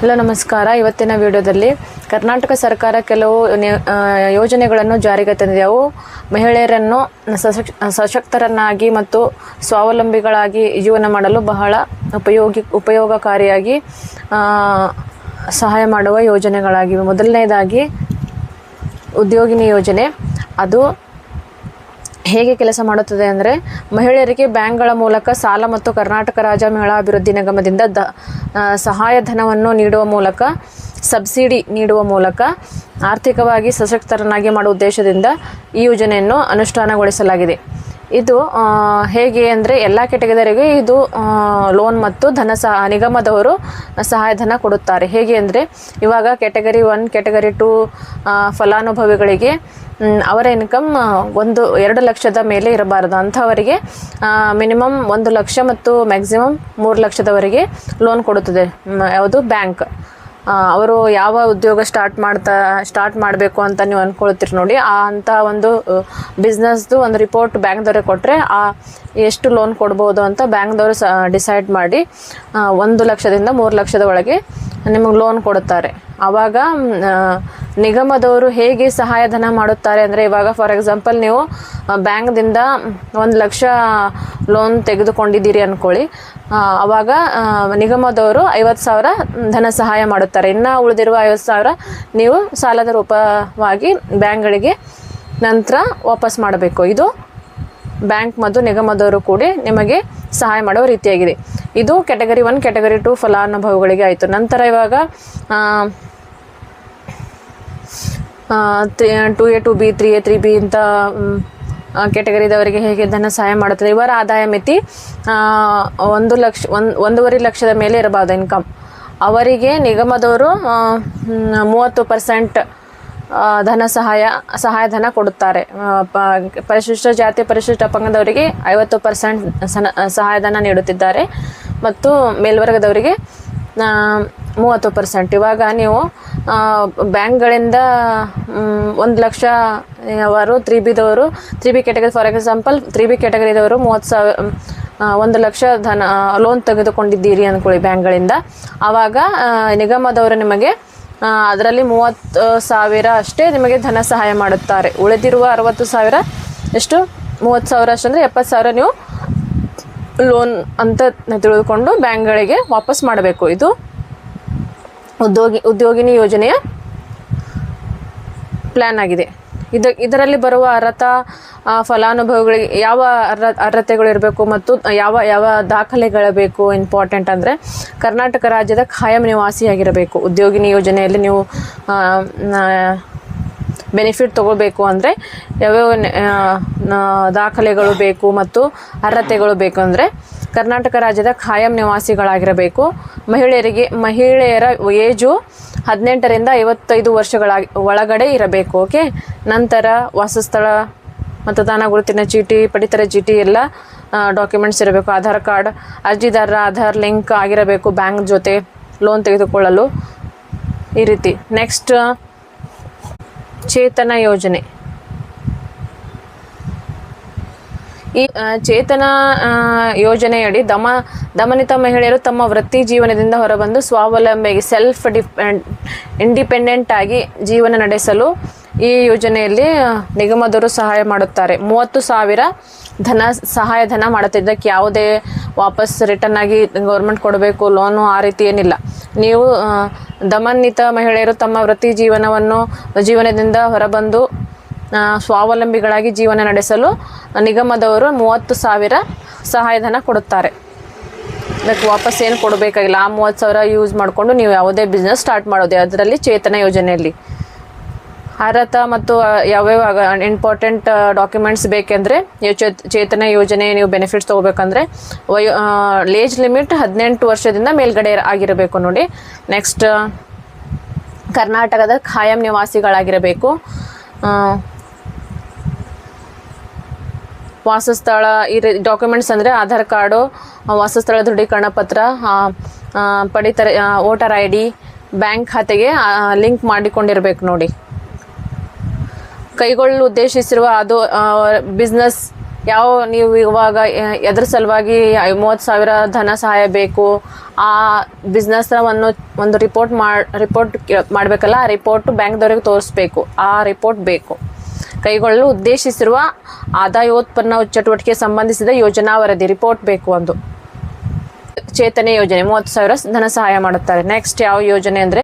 Hello, ನಮಸ್ಕಾರ. ಇವತ್ತಿನ ವಿಡಿಯೋದಲ್ಲಿ ಕರ್ನಾಟಕ ಸರ್ಕಾರ ಕೆಲವು ಯೋಜನೆಗಳನ್ನು ಜಾರಿಗೆ ತಂದಿದೆ. ಅವು ಮಹಿಳೆಯರನ್ನು ಸಶಕ್ ಸಶಕ್ತರನ್ನಾಗಿ ಮತ್ತು ಸ್ವಾವಲಂಬಿಗಳಾಗಿ ಜೀವನ ಮಾಡಲು ಬಹಳ ಉಪಯೋಗಿ ಉಪಯೋಗಕಾರಿಯಾಗಿ ಸಹಾಯ ಮಾಡುವ ಯೋಜನೆಗಳಾಗಿವೆ. ಮೊದಲನೇದಾಗಿ ಉದ್ಯೋಗಿನಿ ಯೋಜನೆ. ಅದು ಹೇಗೆ ಕೆಲಸ ಮಾಡುತ್ತದೆ ಅಂದರೆ ಮಹಿಳೆಯರಿಗೆ ಬ್ಯಾಂಕ್ಗಳ ಮೂಲಕ ಸಾಲ ಮತ್ತು ಕರ್ನಾಟಕ ರಾಜ್ಯ ಮಹಿಳಾ ಅಭಿವೃದ್ಧಿ ನಿಗಮದಿಂದ ದ ಸಹಾಯಧನವನ್ನು ನೀಡುವ ಮೂಲಕ, ಸಬ್ಸಿಡಿ ನೀಡುವ ಮೂಲಕ ಆರ್ಥಿಕವಾಗಿ ಸಶಕ್ತರನ್ನಾಗಿ ಮಾಡುವ ಉದ್ದೇಶದಿಂದ ಈ ಯೋಜನೆಯನ್ನು ಅನುಷ್ಠಾನಗೊಳಿಸಲಾಗಿದೆ. ಇದು ಹೇಗೆ ಅಂದರೆ ಎಲ್ಲ ಕೆಟಗರಿಗೂ ಇದು ಲೋನ್ ಮತ್ತು ಧನ ಸಹ, ನಿಗಮದವರು ಸಹಾಯಧನ ಕೊಡುತ್ತಾರೆ. ಹೇಗೆ ಅಂದರೆ, ಇವಾಗ ಕೆಟಗರಿ ಒನ್ ಕೆಟಗರಿ ಟು ಫಲಾನುಭವಿಗಳಿಗೆ ಅವರ ಇನ್ಕಮ್ ಒಂದು, ಎರಡು ಲಕ್ಷದ ಮೇಲೆ ಇರಬಾರದು. ಅಂಥವರಿಗೆ ಮಿನಿಮಮ್ ಒಂದು ಲಕ್ಷ ಮತ್ತು ಮ್ಯಾಕ್ಸಿಮಮ್ ಮೂರು ಲಕ್ಷದವರೆಗೆ ಲೋನ್ ಕೊಡುತ್ತದೆ. ಯಾವುದು ಬ್ಯಾಂಕ್ ಅವರು ಯಾವ ಉದ್ಯೋಗ ಸ್ಟಾರ್ಟ್ ಮಾಡ್ತಾ ಸ್ಟಾರ್ಟ್ ಮಾಡಬೇಕು ಅಂತ ನೀವು ಅಂದ್ಕೊಳ್ತೀರಿ ನೋಡಿ, ಆ ಅಂಥ ಒಂದು ಬಿಸ್ನೆಸ್ದು ಒಂದು ರಿಪೋರ್ಟ್ ಬ್ಯಾಂಕ್ದವ್ರಿಗೆ ಕೊಟ್ಟರೆ ಆ ಎಷ್ಟು ಲೋನ್ ಕೊಡ್ಬೋದು ಅಂತ ಬ್ಯಾಂಕ್ದವರು ಸ ಡಿಸೈಡ್ ಮಾಡಿ ಒಂದು ಲಕ್ಷದಿಂದ ಮೂರು ಲಕ್ಷದ ಒಳಗೆ ನಿಮಗೆ ಲೋನ್ ಕೊಡುತ್ತಾರೆ. ಆವಾಗ ನಿಗಮದವರು ಹೇಗೆ ಸಹಾಯಧನ ಮಾಡುತ್ತಾರೆ ಅಂದರೆ ಇವಾಗ ಫಾರ್ ಎಕ್ಸಾಂಪಲ್ ನೀವು ಬ್ಯಾಂಕ್ದಿಂದ ಒಂದು ಲಕ್ಷ ಲೋನ್ ತೆಗೆದುಕೊಂಡಿದ್ದೀರಿ ಅಂದ್ಕೊಳ್ಳಿ ಅವಾಗ ನಿಗಮದವರು ಐವತ್ತು ಸಾವಿರ ಧನ ಸಹಾಯ ಮಾಡುತ್ತಾರೆ. ಇನ್ನು ಉಳಿದಿರುವ ಐವತ್ತು ಸಾವಿರ ನೀವು ಸಾಲದ ರೂಪವಾಗಿ ಬ್ಯಾಂಕ್ಗಳಿಗೆ ನಂತರ ವಾಪಸ್ ಮಾಡಬೇಕು. ಇದು ಬ್ಯಾಂಕ್ ಮತ್ತು ನಿಗಮದವರು ಕೂಡ ನಿಮಗೆ ಸಹಾಯ ಮಾಡುವ ರೀತಿಯಾಗಿದೆ. ಇದು ಕ್ಯಾಟಗರಿ ಒನ್, ಕ್ಯಾಟಗರಿ ಟು ಫಲಾನುಭವಿಗಳಿಗೆ ಆಯಿತು. ನಂತರ ಇವಾಗ three, two A, two B, three A, three B ಅಂತ ಕೆಟಗರಿದವರಿಗೆ ಹೇಗೆ ಧನ ಸಹಾಯ ಮಾಡುತ್ತದೆ? ಇವರ ಆದಾಯ ಮಿತಿ ಒಂದು ಲಕ್ಷ ಒಂದು ಒಂದೂವರೆ ಲಕ್ಷದ ಮೇಲೆ ಇರಬಾರ್ದು ಇನ್ಕಮ್ ಅವರಿಗೆ ನಿಗಮದವರು ಮೂವತ್ತು ಪರ್ಸೆಂಟ್ ಧನ ಸಹಾಯ ಸಹಾಯಧನ ಕೊಡುತ್ತಾರೆ. ಪರಿಶಿಷ್ಟ ಜಾತಿ, ಪರಿಶಿಷ್ಟ ಪಂಗದವರಿಗೆ ಐವತ್ತು ಪರ್ಸೆಂಟ್ ಸಹಾಯಧನ ನೀಡುತ್ತಿದ್ದಾರೆ. ಮತ್ತು ಮೇಲ್ವರ್ಗದವರಿಗೆ ಮೂವತ್ತು ಪರ್ಸೆಂಟ್ ಇವಾಗ ನೀವು ಬ್ಯಾಂಕ್ಗಳಿಂದ ಒಂದು ಲಕ್ಷ ಅವರು three ಬಿದವರು three B category for example three B ಕೆಟಗರಿದವರು ಮೂವತ್ತು ಸಾವಿರ ಒಂದು ಲಕ್ಷ ಧನ ಲೋನ್ ತೆಗೆದುಕೊಂಡಿದ್ದೀರಿ ಅಂದ್ಕೊಳ್ಳಿ ಬ್ಯಾಂಕ್ಗಳಿಂದ. ಆವಾಗ ನಿಗಮದವರು ನಿಮಗೆ ಅದರಲ್ಲಿ ಮೂವತ್ತು ಸಾವಿರ ಅಷ್ಟೇ ನಿಮಗೆ ಧನ ಸಹಾಯ ಮಾಡುತ್ತಾರೆ. ಉಳಿದಿರುವ ಅರವತ್ತು ಸಾವಿರ ಎಷ್ಟು? ಮೂವತ್ತು ಸಾವಿರ ಅಷ್ಟಂದರೆ ಎಪ್ಪತ್ತು ಸಾವಿರ ನೀವು ಲೋನ್ ಅಂತ ತಿಳಿದುಕೊಂಡು ಬ್ಯಾಂಕ್ಗಳಿಗೆ ವಾಪಸ್ ಮಾಡಬೇಕು. ಇದು ಉದ್ಯೋಗಿ, ಉದ್ಯೋಗಿನಿ ಯೋಜನೆಯ ಪ್ಲ್ಯಾನ್ ಆಗಿದೆ. ಇದ, ಇದರಲ್ಲಿ ಬರುವ ಅರ್ಹತಾ ಫಲಾನುಭವಿಗಳಿಗೆ ಯಾವ ಅರ್ಹ, ಅರ್ಹತೆಗಳು ಇರಬೇಕು ಮತ್ತು ಯಾವ ಯಾವ ದಾಖಲೆಗಳು ಬೇಕು ಇಂಪಾರ್ಟೆಂಟ್ ಅಂದರೆ ಕರ್ನಾಟಕ ರಾಜ್ಯದ ಖಾಯಂ ನಿವಾಸಿಯಾಗಿರಬೇಕು. ಉದ್ಯೋಗಿನಿ ಯೋಜನೆಯಲ್ಲಿ ನೀವು ಬೆನಿಫಿಟ್ ತಗೋಬೇಕು ಅಂದರೆ ಯಾವ್ಯಾವ ದಾಖಲೆಗಳು ಬೇಕು ಮತ್ತು ಅರ್ಹತೆಗಳು ಬೇಕು ಅಂದರೆ ಕರ್ನಾಟಕ ರಾಜ್ಯದ ಖಾಯಂ ನಿವಾಸಿಗಳಾಗಿರಬೇಕು. ಮಹಿಳೆಯರಿಗೆ, ಮಹಿಳೆಯರ ಏಜು ಹದಿನೆಂಟರಿಂದ ಐವತ್ತೈದು ವರ್ಷಗಳ ಒಳಗಡೆ ಇರಬೇಕು, ಓಕೆ? ನಂತರ ವಾಸಸ್ಥಳ, ಮತದಾನ ಗುರುತಿನ ಚೀಟಿ, ಪಡಿತರ ಚೀಟಿ ಎಲ್ಲ ಡಾಕ್ಯುಮೆಂಟ್ಸ್ ಇರಬೇಕು. ಆಧಾರ್ ಕಾರ್ಡ್, ಅರ್ಜಿದಾರರ ಆಧಾರ್ ಲಿಂಕ್ ಆಗಿರಬೇಕು ಬ್ಯಾಂಕ್ ಜೊತೆ ಲೋನ್ ತೆಗೆದುಕೊಳ್ಳಲು ಈ ರೀತಿ. ನೆಕ್ಸ್ಟ್ ಚೇತನ ಯೋಜನೆ. ಈ ಚೇತನ ಯೋಜನೆಯಡಿ ದಮ, ದಮನಿತ ಮಹಿಳೆಯರು ತಮ್ಮ ವೃತ್ತಿ ಜೀವನದಿಂದ ಹೊರಬಂದು ಸ್ವಾವಲಂಬಿಯಾಗಿ ಸೆಲ್ಫ್ ಡಿಪೆಂಡ್ ಇಂಡಿಪೆಂಡೆಂಟ್ ಆಗಿ ಜೀವನ ನಡೆಸಲು ಈ ಯೋಜನೆಯಲ್ಲಿ ನಿಗಮದವರು ಸಹಾಯ ಮಾಡುತ್ತಾರೆ. ಮೂವತ್ತು ಸಾವಿರ ಧನ ಸಹಾಯಧನ ಮಾಡುತ್ತೆ. ಇದಕ್ಕೆ ಯಾವುದೇ ವಾಪಸ್ ರಿಟರ್ನ್ ಆಗಿ ಗೌರ್ಮೆಂಟ್ ಕೊಡಬೇಕು ಲೋನು ಆ ರೀತಿ ಏನಿಲ್ಲ. ನೀವು ದಮನ್ನಿತ ಮಹಿಳೆಯರು ತಮ್ಮ ವೃತ್ತಿ ಜೀವನವನ್ನು, ಜೀವನದಿಂದ ಹೊರಬಂದು ಸ್ವಾವಲಂಬಿಗಳಾಗಿ ಜೀವನ ನಡೆಸಲು ನಿಗಮದವರು ಮೂವತ್ತು ಸಾವಿರ ಸಹಾಯಧನ ಕೊಡುತ್ತಾರೆ. ಅದಕ್ಕೆ ವಾಪಸ್ ಏನು ಕೊಡಬೇಕಾಗಿಲ್ಲ. ಆ ಮೂವತ್ತು ಸಾವಿರ ಯೂಸ್ ಮಾಡಿಕೊಂಡು ನೀವು ಯಾವುದೇ ಬಿಸ್ನೆಸ್ ಸ್ಟಾರ್ಟ್ ಮಾಡೋದು. ಅದರಲ್ಲಿ ಚೇತನ ಯೋಜನೆಯಲ್ಲಿ. ಅರ್ಹತಾ ಮತ್ತು ಯಾವ್ಯಾವ ಇಂಪಾರ್ಟೆಂಟ್ ಡಾಕ್ಯುಮೆಂಟ್ಸ್ ಬೇಕೆಂದರೆ ಚೇತನ ಯೋಜನೆ ನೀವು ಬೆನಿಫಿಟ್ಸ್ ತೊಗೋಬೇಕಂದ್ರೆ, ವಯೋ ಏಜ್ ಲಿಮಿಟ್ ಹದಿನೆಂಟು ವರ್ಷದಿಂದ ಮೇಲ್ಗಡೆ ಆಗಿರಬೇಕು ನೋಡಿ. ನೆಕ್ಸ್ಟ್ ಕರ್ನಾಟಕದ ಖಾಯಂ ನಿವಾಸಿಗಳಾಗಿರಬೇಕು. ವಾಸಸ್ಥಳ, ಈ ಡಾಕ್ಯುಮೆಂಟ್ಸ್ ಅಂದರೆ ಆಧಾರ್ ಕಾರ್ಡು ವಾಸಸ್ಥಳ ದೃಢೀಕರಣ ಪತ್ರ ಪಡಿತರ ವೋಟರ್ ಐ ಡಿ, ಬ್ಯಾಂಕ್ ಖಾತೆಗೆ ಲಿಂಕ್ ಮಾಡಿಕೊಂಡಿರ್ಬೇಕು ನೋಡಿ. ಕೈಗೊಳ್ಳಲು ಉದ್ದೇಶಿಸಿರುವ ಅದು ಬಿಸ್ನೆಸ್ ಯಾವ ನೀವು ಇವಾಗ ಎದ್ರ ಸಲುವಾಗಿ ಮೂವತ್ತು ಸಾವಿರ ಧನ ಸಹಾಯ ಬೇಕು, ಆ ಬಿಸ್ನೆಸ್ವನ್ನು ಒಂದು ರಿಪೋರ್ಟ್ ಮಾಡಿ ರಿಪೋರ್ಟ್ ಮಾಡಬೇಕಲ್ಲ, ಆ ರಿಪೋರ್ಟ್ ಬ್ಯಾಂಕ್ದವ್ರಿಗೆ ತೋರಿಸ್ಬೇಕು, ಆ ರಿಪೋರ್ಟ್ ಬೇಕು. ಕೈಗೊಳ್ಳಲು ಉದ್ದೇಶಿಸಿರುವ ಆದಾಯೋತ್ಪನ್ನ ಚಟುವಟಿಕೆ ಸಂಬಂಧಿಸಿದ ಯೋಜನಾ ವರದಿ ರಿಪೋರ್ಟ್ ಬೇಕು ಒಂದು. ಚೇತನೆ ಯೋಜನೆ, ಮೂವತ್ತು ಸಾವಿರ ಧನ ಸಹಾಯ ಮಾಡುತ್ತಾರೆ. ನೆಕ್ಸ್ಟ್ ಯಾವ ಯೋಜನೆ ಅಂದರೆ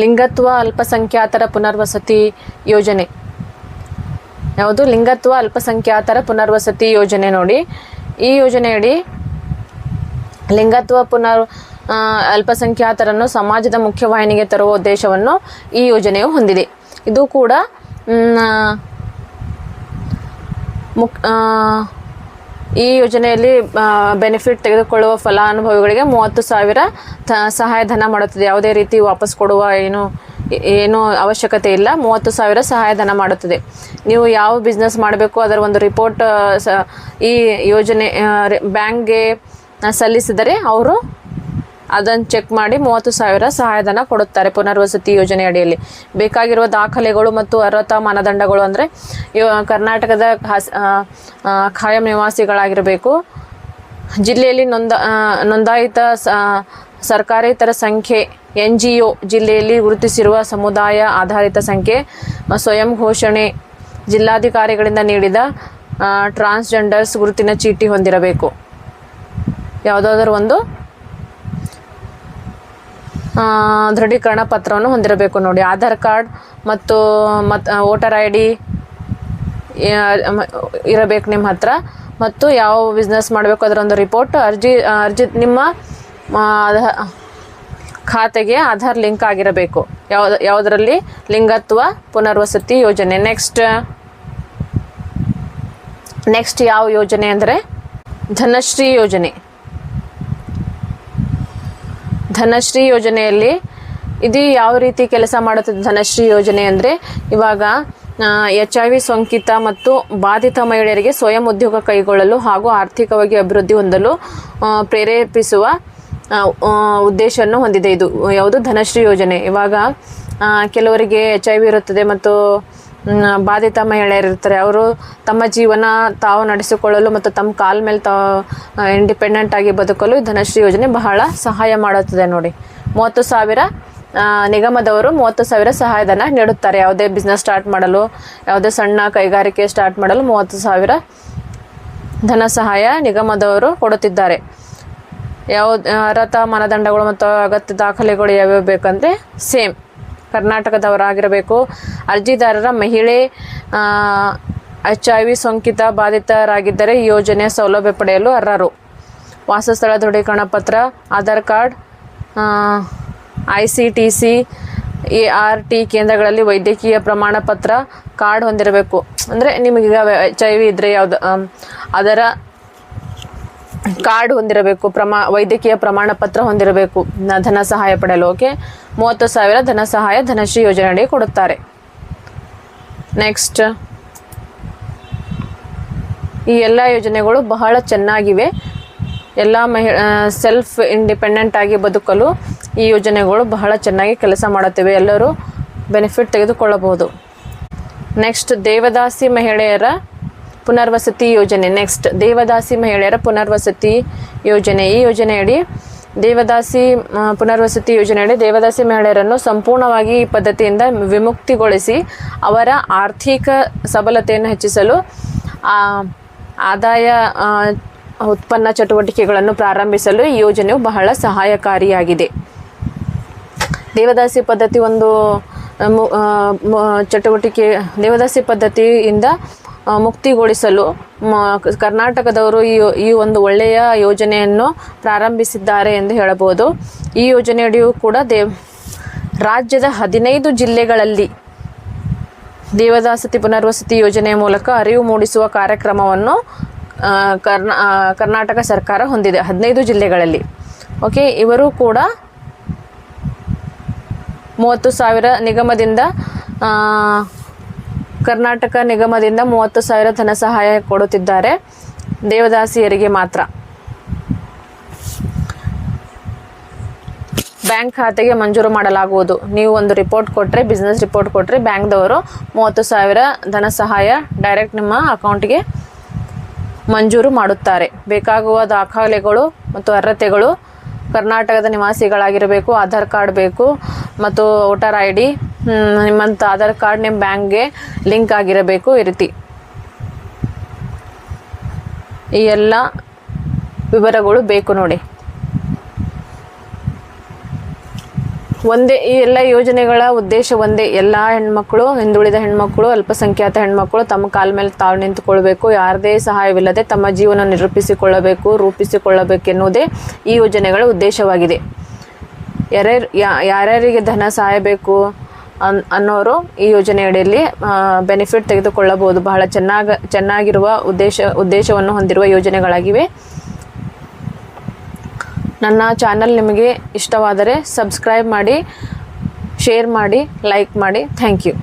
ಲಿಂಗತ್ವ ಅಲ್ಪಸಂಖ್ಯಾತರ ಪುನರ್ವಸತಿ ಯೋಜನೆ. ಯಾವುದು? ಲಿಂಗತ್ವ ಅಲ್ಪಸಂಖ್ಯಾತರ ಪುನರ್ವಸತಿ ಯೋಜನೆ ನೋಡಿ. ಈ ಯೋಜನೆಯಡಿ ಲಿಂಗತ್ವ ಪುನರ್ ಅಲ್ಪಸಂಖ್ಯಾತರನ್ನು ಸಮಾಜದ ಮುಖ್ಯವಾಹಿನಿಗೆ ತರುವ ಉದ್ದೇಶವನ್ನು ಈ ಯೋಜನೆಯು ಹೊಂದಿದೆ. ಇದು ಕೂಡ ಮುಕ್ ಈ ಯೋಜನೆಯಲ್ಲಿ ಬೆನಿಫಿಟ್ ತೆಗೆದುಕೊಳ್ಳುವ ಫಲಾನುಭವಿಗಳಿಗೆ ಮೂವತ್ತು ಸಾವಿರ ಸಹಾಯಧನ ಮಾಡುತ್ತದೆ. ಯಾವುದೇ ರೀತಿ ವಾಪಸ್ ಕೊಡುವ ಏನು ಏನು ಅವಶ್ಯಕತೆ ಇಲ್ಲ. ಮೂವತ್ತು ಸಾವಿರ ಸಹಾಯಧನ ಮಾಡುತ್ತದೆ. ನೀವು ಯಾವ ಬಿಸ್ನೆಸ್ ಮಾಡಬೇಕು, ಅದರ ಒಂದು ರಿಪೋರ್ಟ್ ಸ, ಈ ಯೋಜನೆ ಬ್ಯಾಂಕ್ಗೆ ಸಲ್ಲಿಸಿದರೆ ಅವರು ಅದನ್ನು ಚೆಕ್ ಮಾಡಿ ಮೂವತ್ತು ಸಾವಿರ ಸಹಾಯಧನ ಕೊಡುತ್ತಾರೆ ಪುನರ್ವಸತಿ ಯೋಜನೆ ಅಡಿಯಲ್ಲಿ. ಬೇಕಾಗಿರುವ ದಾಖಲೆಗಳು ಮತ್ತು ಅರ್ಹತಾ ಮಾನದಂಡಗಳು ಅಂದರೆ ಕರ್ನಾಟಕದ ಖಾಯಂ ನಿವಾಸಿಗಳಾಗಿರಬೇಕು. ಜಿಲ್ಲೆಯಲ್ಲಿ ನೊಂದ ನೋಂದಾಯಿತ ಸರ್ಕಾರೇತರ ಸಂಖ್ಯೆ ಎನ್ ಜಿ ಒ ಜಿಲ್ಲೆಯಲ್ಲಿ ಗುರುತಿಸಿರುವ ಸಮುದಾಯ ಆಧಾರಿತ ಸಂಖ್ಯೆ, ಸ್ವಯಂ ಘೋಷಣೆ, ಜಿಲ್ಲಾಧಿಕಾರಿಗಳಿಂದ ನೀಡಿದ ಟ್ರಾನ್ಸ್ಜೆಂಡರ್ಸ್ ಗುರುತಿನ ಚೀಟಿ ಹೊಂದಿರಬೇಕು. ಯಾವುದಾದ್ರೂ ಒಂದು ದೃಢೀಕರಣ ಪತ್ರವನ್ನು ಹೊಂದಿರಬೇಕು ನೋಡಿ. ಆಧಾರ್ ಕಾರ್ಡ್ ಮತ್ತು ಮತ್ತು ವೋಟರ್ ಐ ಡಿ ಇರಬೇಕು ನಿಮ್ಮ ಹತ್ರ. ಮತ್ತು ಯಾವ ಬಿಸ್ನೆಸ್ ಮಾಡಬೇಕು ಅದರೊಂದು ರಿಪೋರ್ಟ್ ಅರ್ಜಿ ಅರ್ಜಿ, ನಿಮ್ಮ ಖಾತೆಗೆ ಆಧಾರ್ ಲಿಂಕ್ ಆಗಿರಬೇಕು. ಯಾವ ಯಾವುದರಲ್ಲಿ? ಲಿಂಗತ್ವ ಪುನರ್ವಸತಿ ಯೋಜನೆ. ನೆಕ್ಸ್ಟ್ ನೆಕ್ಸ್ಟ್ ಯಾವ ಯೋಜನೆ ಅಂದರೆ ಧನಶ್ರೀ ಯೋಜನೆ. ಧನಶ್ರೀ ಯೋಜನೆಯಲ್ಲಿ ಇದು ಯಾವ ರೀತಿ ಕೆಲಸ ಮಾಡುತ್ತದೆ ಧನಶ್ರೀ ಯೋಜನೆ ಅಂದರೆ ಇವಾಗ ಎಚ್ ಐ ವಿ ಸೋಂಕಿತ ಮತ್ತು ಬಾಧಿತ ಮಹಿಳೆಯರಿಗೆ ಸ್ವಯಂ ಉದ್ಯೋಗ ಕೈಗೊಳ್ಳಲು ಹಾಗೂ ಆರ್ಥಿಕವಾಗಿ ಅಭಿವೃದ್ಧಿ ಹೊಂದಲು ಪ್ರೇರೇಪಿಸುವ ಉದ್ದೇಶವನ್ನು ಹೊಂದಿದೆ ಇದು. ಯಾವುದು ಧನಶ್ರೀ ಯೋಜನೆ. ಇವಾಗ ಕೆಲವರಿಗೆ ಎಚ್ ಐ ವಿ ಇರುತ್ತದೆ ಮತ್ತು ಬಾಧಿತ ಮಹಿಳೆಯರಿರ್ತಾರೆ ಅವರು ತಮ್ಮ ಜೀವನ ತಾವು ನಡೆಸಿಕೊಳ್ಳಲು ಮತ್ತು ತಮ್ಮ ಕಾಲ ಮೇಲೆ ತಾವು ಇಂಡಿಪೆಂಡೆಂಟ್ ಆಗಿ ಬದುಕಲು ಧನಶ್ರೀ ಯೋಜನೆ ಬಹಳ ಸಹಾಯ ಮಾಡುತ್ತದೆ ನೋಡಿ. ಮೂವತ್ತು ಸಾವಿರ ನಿಗಮದವರು ಮೂವತ್ತು ಸಾವಿರ ಸಹಾಯಧನ ನೀಡುತ್ತಾರೆ. ಯಾವುದೇ ಬಿಸ್ನೆಸ್ ಸ್ಟಾರ್ಟ್ ಮಾಡಲು, ಯಾವುದೇ ಸಣ್ಣ ಕೈಗಾರಿಕೆ ಸ್ಟಾರ್ಟ್ ಮಾಡಲು ಮೂವತ್ತು ಸಾವಿರ ಧನ ಸಹಾಯ ನಿಗಮದವರು ಕೊಡುತ್ತಿದ್ದಾರೆ. ಯಾವ ಅರ್ಹತಾ ಮಾನದಂಡಗಳು ಮತ್ತು ಅಗತ್ಯ ದಾಖಲೆಗಳು ಯಾವ್ಯಾವ ಬೇಕಂದರೆ ಸೇಮ್. ಕರ್ನಾಟಕದವರಾಗಿರಬೇಕು. ಅರ್ಜಿದಾರರ ಮಹಿಳೆ ಎಚ್ ಐ ವಿ ಸೋಂಕಿತ ಬಾಧಿತರಾಗಿದ್ದರೆ ಈ ಯೋಜನೆಯ ಸೌಲಭ್ಯ ಪಡೆಯಲು ಅರ್ಹರು. ವಾಸಸ್ಥಳ ದೃಢೀಕರಣ ಪತ್ರ, Aadhaar card I C T C, A R T ಕೇಂದ್ರಗಳಲ್ಲಿ ವೈದ್ಯಕೀಯ ಪ್ರಮಾಣ ಪತ್ರ, ಕಾರ್ಡ್ ಹೊಂದಿರಬೇಕು. ಅಂದರೆ ನಿಮಗೀಗ ಎಚ್ ಐ ವಿ ಇದ್ದರೆ ಯಾವುದು ಅದರ ಕಾರ್ಡ್ ಹೊಂದಿರಬೇಕು, ಪ್ರಮಾ, ವೈದ್ಯಕೀಯ ಪ್ರಮಾಣ ಪತ್ರ ಹೊಂದಿರಬೇಕು ಧನ ಸಹಾಯ ಪಡೆಯಲು, ಓಕೆ? ಮೂವತ್ತು ಸಾವಿರ ಧನ ಸಹಾಯ ಧನಶ್ರೀ ಯೋಜನೆಯಡಿ ಕೊಡುತ್ತಾರೆ. ನೆಕ್ಸ್ಟ್ ಈ ಎಲ್ಲ ಯೋಜನೆಗಳು ಬಹಳ ಚೆನ್ನಾಗಿವೆ. ಎಲ್ಲ ಮಹಿ ಸೆಲ್ಫ್ ಇಂಡಿಪೆಂಡೆಂಟ್ ಆಗಿ ಬದುಕಲು ಈ ಯೋಜನೆಗಳು ಬಹಳ ಚೆನ್ನಾಗಿ ಕೆಲಸ ಮಾಡುತ್ತಿವೆ. ಎಲ್ಲರೂ ಬೆನಿಫಿಟ್ ತೆಗೆದುಕೊಳ್ಳಬಹುದು. ನೆಕ್ಸ್ಟ್ ದೇವದಾಸಿ ಮಹಿಳೆಯರ ಪುನರ್ವಸತಿ ಯೋಜನೆ. ನೆಕ್ಸ್ಟ್ ದೇವದಾಸಿ ಮಹಿಳೆಯರ ಪುನರ್ವಸತಿ ಯೋಜನೆ. ಈ ಯೋಜನೆಯಡಿ ದೇವದಾಸಿ ಪುನರ್ವಸತಿ ಯೋಜನೆಯಡಿ ದೇವದಾಸಿ ಮಹಿಳೆಯರನ್ನು ಸಂಪೂರ್ಣವಾಗಿ ಈ ಪದ್ಧತಿಯಿಂದ ವಿಮುಕ್ತಿಗೊಳಿಸಿ ಅವರ ಆರ್ಥಿಕ ಸಬಲತೆಯನ್ನು ಹೆಚ್ಚಿಸಲು ಆದಾಯ ಉತ್ಪನ್ನ ಚಟುವಟಿಕೆಗಳನ್ನು ಪ್ರಾರಂಭಿಸಲು ಈ ಯೋಜನೆಯು ಬಹಳ ಸಹಾಯಕಾರಿಯಾಗಿದೆ. ದೇವದಾಸಿ ಪದ್ಧತಿ ಒಂದು ಚಟುವಟಿಕೆ, ದೇವದಾಸಿ ಪದ್ಧತಿಯಿಂದ ಮುಕ್ತಿಗೊಳಿಸಲು ಕರ್ನಾಟಕದವರು ಈ ಈ ಒಂದು ಒಳ್ಳೆಯ ಯೋಜನೆಯನ್ನು ಪ್ರಾರಂಭಿಸಿದ್ದಾರೆ ಎಂದು ಹೇಳಬಹುದು. ಈ ಯೋಜನೆಯಡಿಯೂ ಕೂಡ ದೇವ್ ರಾಜ್ಯದ ಹದಿನೈದು ಜಿಲ್ಲೆಗಳಲ್ಲಿ ದೇವದಾಸತಿ ಪುನರ್ವಸತಿ ಯೋಜನೆಯ ಮೂಲಕ ಅರಿವು ಮೂಡಿಸುವ ಕಾರ್ಯಕ್ರಮವನ್ನು ಕರ್ನಾ ಕರ್ನಾಟಕ ಸರ್ಕಾರ ಹೊಂದಿದೆ ಹದಿನೈದು ಜಿಲ್ಲೆಗಳಲ್ಲಿ. ಓಕೆ, ಇವರು ಕೂಡ ಮೂವತ್ತು ಸಾವಿರ ನಿಗಮದಿಂದ ಕರ್ನಾಟಕ ನಿಗಮದಿಂದ ಮೂವತ್ತು ಸಾವಿರ ಧನ ಸಹಾಯ ಕೊಡುತ್ತಿದ್ದಾರೆ. ದೇವದಾಸಿಯರಿಗೆ ಮಾತ್ರ. ಬ್ಯಾಂಕ್ ಖಾತೆಗೆ ಮಂಜೂರು ಮಾಡಲಾಗುವುದು. ನೀವು ಒಂದು ರಿಪೋರ್ಟ್ ಕೊಟ್ಟರೆ ಬಿಸ್ನೆಸ್ ರಿಪೋರ್ಟ್ ಕೊಟ್ಟರೆ ಬ್ಯಾಂಕ್ದವರು ಮೂವತ್ತು ಸಾವಿರ ಧನ ಸಹಾಯ ಡೈರೆಕ್ಟ್ ನಿಮ್ಮ ಅಕೌಂಟ್ಗೆ ಮಂಜೂರು ಮಾಡುತ್ತಾರೆ. ಬೇಕಾಗುವ ದಾಖಲೆಗಳು ಮತ್ತು ಅರ್ಹತೆಗಳು ಕರ್ನಾಟಕದ ನಿವಾಸಿಗಳಾಗಿರಬೇಕು, ಆಧಾರ್ ಕಾರ್ಡ್ ಬೇಕು ಮತ್ತು ವೋಟರ್ ಐ ಡಿ ನಿಮ್ಮಂಥ ಆಧಾರ್ ಕಾರ್ಡ್ ನಿಮ್ಮ ಬ್ಯಾಂಕ್ಗೆ ಲಿಂಕ್ ಆಗಿರಬೇಕು ಈ ರೀತಿ. ಈ ಎಲ್ಲ ವಿವರಗಳು ಬೇಕು ನೋಡಿ. ಒಂದೇ ಈ ಎಲ್ಲ ಯೋಜನೆಗಳ ಉದ್ದೇಶ ಒಂದೇ, ಎಲ್ಲ ಹೆಣ್ಮಕ್ಳು, ಹಿಂದುಳಿದ ಹೆಣ್ಮಕ್ಳು, ಅಲ್ಪಸಂಖ್ಯಾತ ಹೆಣ್ಮಕ್ಳು ತಮ್ಮ ಕಾಲ ಮೇಲೆ ತಾವು ನಿಂತುಕೊಳ್ಬೇಕು, ಯಾರದೇ ಸಹಾಯವಿಲ್ಲದೆ ತಮ್ಮ ಜೀವನ ನಿರೂಪಿಸಿಕೊಳ್ಳಬೇಕು ರೂಪಿಸಿಕೊಳ್ಳಬೇಕೆನ್ನುವುದೇ ಈ ಯೋಜನೆಗಳ ಉದ್ದೇಶವಾಗಿದೆ. ಯಾರ್ಯಾರು ಯಾರ್ಯಾರಿಗೆ ಧನ ಸಹಾಯ ಬೇಕು ಅನ್, ಅನ್ನೋರು ಈ ಯೋಜನೆಯಡಿಯಲ್ಲಿ ಬೆನಿಫಿಟ್ ತೆಗೆದುಕೊಳ್ಳಬಹುದು. ಬಹಳ ಚೆನ್ನಾಗ, ಚೆನ್ನಾಗಿರುವ ಉದ್ದೇಶ, ಉದ್ದೇಶವನ್ನು ಹೊಂದಿರುವ ಯೋಜನೆಗಳಾಗಿವೆ. ನನ್ನ ಚಾನಲ್ ನಿಮಗೆ ಇಷ್ಟವಾದರೆ ಸಬ್ಸ್ಕ್ರೈಬ್ ಮಾಡಿ, ಶೇರ್ ಮಾಡಿ, ಲೈಕ್ ಮಾಡಿ. Thank you.